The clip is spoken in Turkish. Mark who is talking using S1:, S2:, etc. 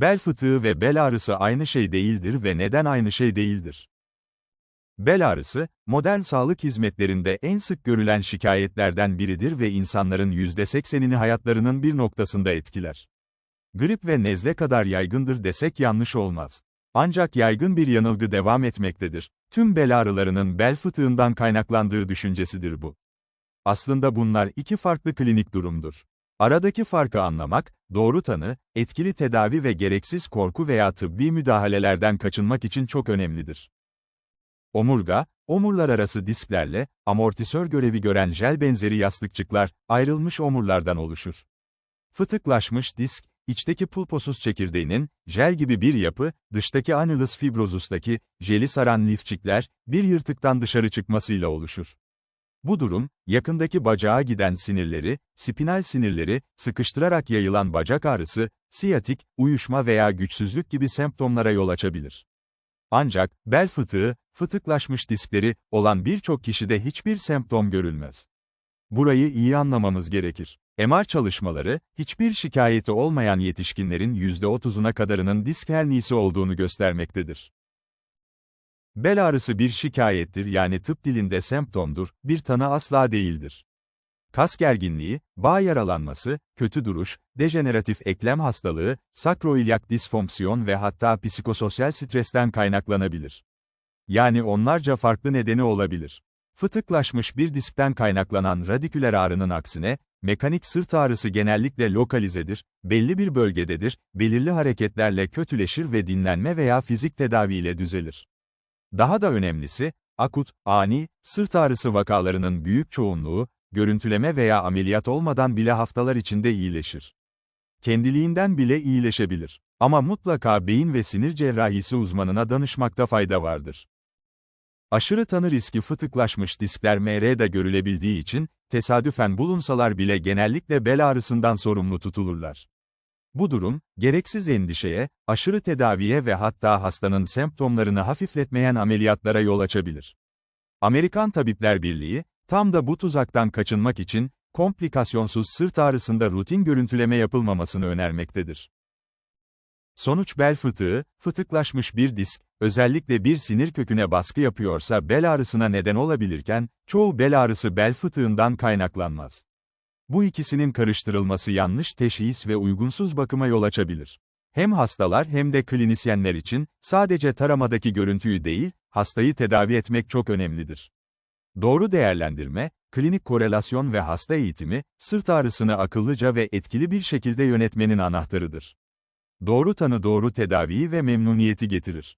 S1: Bel fıtığı ve bel ağrısı aynı şey değildir ve neden aynı şey değildir? Bel ağrısı, modern sağlık hizmetlerinde en sık görülen şikayetlerden biridir ve insanların %80'ini hayatlarının bir noktasında etkiler. Grip ve nezle kadar yaygındır desek yanlış olmaz. Ancak yaygın bir yanılgı devam etmektedir. Tüm bel ağrılarının bel fıtığından kaynaklandığı düşüncesidir bu. Aslında bunlar iki farklı klinik durumdur. Aradaki farkı anlamak, doğru tanı, etkili tedavi ve gereksiz korku veya tıbbi müdahalelerden kaçınmak için çok önemlidir. Omurga, omurlar arası disklerle, amortisör görevi gören jel benzeri yastıkçıklar, ayrılmış omurlardan oluşur. Fıtıklaşmış disk, içteki pulposuz çekirdeğinin, jel gibi bir yapı, dıştaki annulus fibrozustaki, jeli saran lifçikler, bir yırtıktan dışarı çıkmasıyla oluşur. Bu durum, yakındaki bacağa giden sinirleri, spinal sinirleri, sıkıştırarak yayılan bacak ağrısı, siyatik, uyuşma veya güçsüzlük gibi semptomlara yol açabilir. Ancak, bel fıtığı, fıtıklaşmış diskleri olan birçok kişide hiçbir semptom görülmez. Burayı iyi anlamamız gerekir. MR çalışmaları, hiçbir şikayeti olmayan yetişkinlerin %30'una kadarının disk hernisi olduğunu göstermektedir. Bel ağrısı bir şikayettir yani tıp dilinde semptomdur, bir tanı asla değildir. Kas gerginliği, bağ yaralanması, kötü duruş, dejeneratif eklem hastalığı, sakroilyak disfonksiyon ve hatta psikososyal stresten kaynaklanabilir. Yani onlarca farklı nedeni olabilir. Fıtıklaşmış bir diskten kaynaklanan radiküler ağrının aksine, mekanik sırt ağrısı genellikle lokalizedir, belli bir bölgededir, belirli hareketlerle kötüleşir ve dinlenme veya fizik tedaviyle düzelir. Daha da önemlisi, akut, ani, sırt ağrısı vakalarının büyük çoğunluğu, görüntüleme veya ameliyat olmadan bile haftalar içinde iyileşir. Kendiliğinden bile iyileşebilir. Ama mutlaka beyin ve sinir cerrahisi uzmanına danışmakta fayda vardır. Aşırı tanı riski fıtıklaşmış diskler MR'de görülebildiği için, tesadüfen bulunsalar bile genellikle bel ağrısından sorumlu tutulurlar. Bu durum, gereksiz endişeye, aşırı tedaviye ve hatta hastanın semptomlarını hafifletmeyen ameliyatlara yol açabilir. Amerikan Tabipler Birliği, tam da bu tuzaktan kaçınmak için, komplikasyonsuz sırt ağrısında rutin görüntüleme yapılmamasını önermektedir. Sonuç bel fıtığı, fıtıklaşmış bir disk, özellikle bir sinir köküne baskı yapıyorsa bel ağrısına neden olabilirken, çoğu bel ağrısı bel fıtığından kaynaklanmaz. Bu ikisinin karıştırılması yanlış teşhis ve uygunsuz bakıma yol açabilir. Hem hastalar hem de klinisyenler için, sadece taramadaki görüntüyü değil, hastayı tedavi etmek çok önemlidir. Doğru değerlendirme, klinik korelasyon ve hasta eğitimi, sırt ağrısını akıllıca ve etkili bir şekilde yönetmenin anahtarıdır. Doğru tanı doğru tedaviyi ve memnuniyeti getirir.